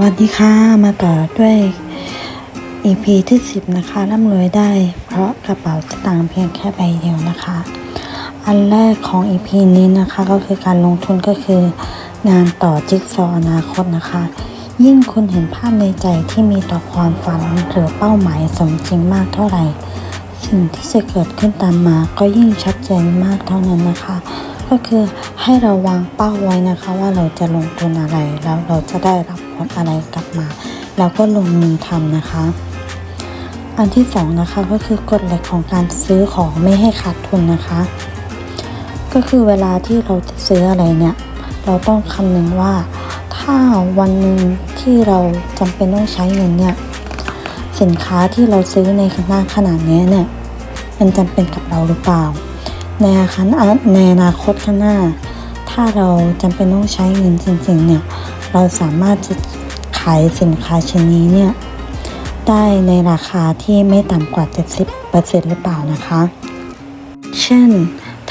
วัสดีค่ะมาต่อด้วย EP ที่ 10 นะคะร่ำรวยได้ เพราะกระเป๋าสตางค์เพียงแค่ใบเดียวนะคะ อันแรกของ EP นี้นะคะก็คือการลงทุนก็คืองานต่อจิ๊กซอว์อนาคตนะคะ ยิ่งคุณเห็นภาพในใจที่มีต่อความฝันหรือเป้าหมายสมจริงมากเท่าไหร่ สิ่งที่จะเกิดขึ้นตามมาก็ยิ่งชัดเจนมากเท่านั้นนะคะ ก็คือให้เราวางเป้าไว้นะคะว่าเราจะลงทุนอะไรแล้วเราจะได้รับ ผลอะไรกลับมา เราก็ลงมือทำนะคะ อันที่สองนะคะก็คือกฎเหล็กของการซื้อของไม่ให้ขาดทุนนะคะ ก็คือเวลาที่เราจะซื้ออะไรเนี่ย เราต้องคำนึงว่า ถ้าวันหนึ่งที่เราจำเป็นต้องใช้เงินเนี่ยสินค้าที่เราซื้อในขนาดขนาดนี้เนี่ยมันจำเป็นกับเราหรือเปล่าในอาคารในอนาคตข้างหน้า ถ้าเราจำเป็นต้องใช้เงินจริงๆเนี่ยเราสามารถจะขายสินค้าชิ้นนี้เนี่ยได้ในราคาที่ไม่ต่ำกว่า 70%หรือเปล่านะคะ เช่น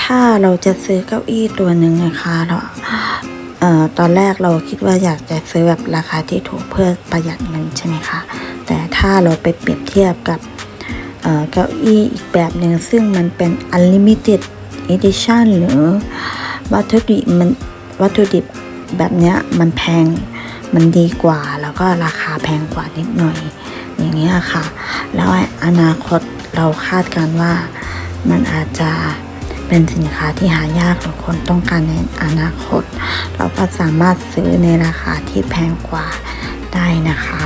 ถ้าเราจะซื้อเก้าอี้ตัวหนึ่งนะคะเราเอ่อตอนแรกเราคิดว่าอยากจะซื้อแบบราคาที่ถูกเพื่อประหยัดเงินใช่ไหมคะ แต่ถ้าเราไปเปรียบเทียบกับเอ่อเก้าอี้อีกแบบหนึ่งซึ่งมันเป็น unlimited edition หรือ วัตถุดิบมันวัตถุดิบแบบเนี้ยมันแพงมันดีกว่าแล้วก็ราคาแพงกว่านิดหน่อย อย่างเงี้ยค่ะ แล้วอนาคตเราคาดการว่ามันอาจจะเป็นสินค้าที่หายากหรือคนต้องการในอนาคต เราก็สามารถซื้อในราคาที่แพงกว่าได้นะคะ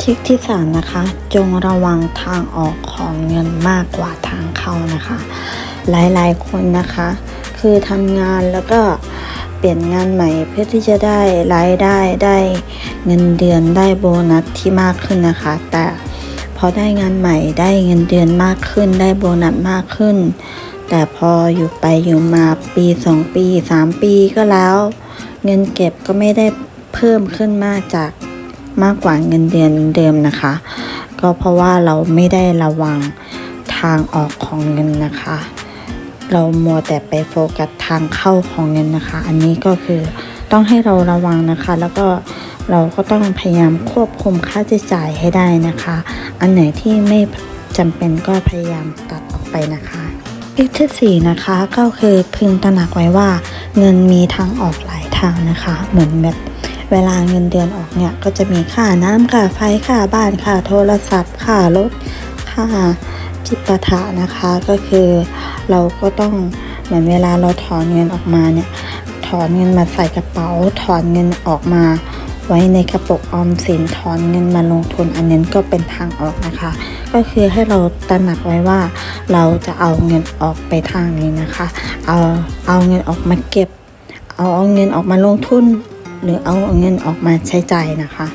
ทิคที่สามนะคะ จงระวังทางออกของเงินมากกว่าทางเข้านะคะ หลายๆคนนะคะ คือทำงานแล้วก็เปลี่ยนงานใหม่เพื่อที่จะได้รายได้ได้เงินเดือนได้โบนัสที่มากขึ้นนะคะ แต่พอได้งานใหม่ได้เงินเดือนมากขึ้น ได้โบนัสมากขึ้น แต่พออยู่ไปอยู่มาปีสองปีสามปีก็แล้ว เงินเก็บก็ไม่ได้เพิ่มขึ้นมากจากมากกว่าเงินเดือนเดิมนะคะ ก็เพราะว่าเราไม่ได้ระวังทางออกของเงินนะคะ เรามัวแต่ไปโฟกัสทางเข้าของเงินนะคะ อันนี้ก็คือต้องให้เราระวังนะคะ แล้วก็เราก็ต้องพยายามควบคุมค่าใช้จ่ายให้ได้นะคะ อันไหนที่ไม่จำเป็นก็พยายามตัดออกไปนะคะอีกที่สี่นะคะก็คือพึงตระหนักไว้ว่าเงินมีทางออกหลายทางนะคะ เหมือนแบบเวลาเงินเดือนออกเนี่ยก็จะมีค่าน้ำค่าไฟค่าบ้านค่าโทรศัพท์ค่ารถค่า จิปาถะนะคะก็คือเราก็ต้องเหมือนเวลาเราถอนเงินออกมาเนี่ยถอนเงินมาใส่กระเป๋า ถอนเงินออกมา ไว้ในกระปุกออมสินถอนเงินมาลงทุนอันนั้นก็เป็นทางออกนะคะ ก็คือให้เราตระหนักไว้ว่า เราจะเอาเงินออกไปทางนี้นะคะ เอาเอาเงินออกมาเก็บ เอาเอาเงินออกมาลงทุน หรือเอาเงินออกมาใช้ใจ่ายนะคะ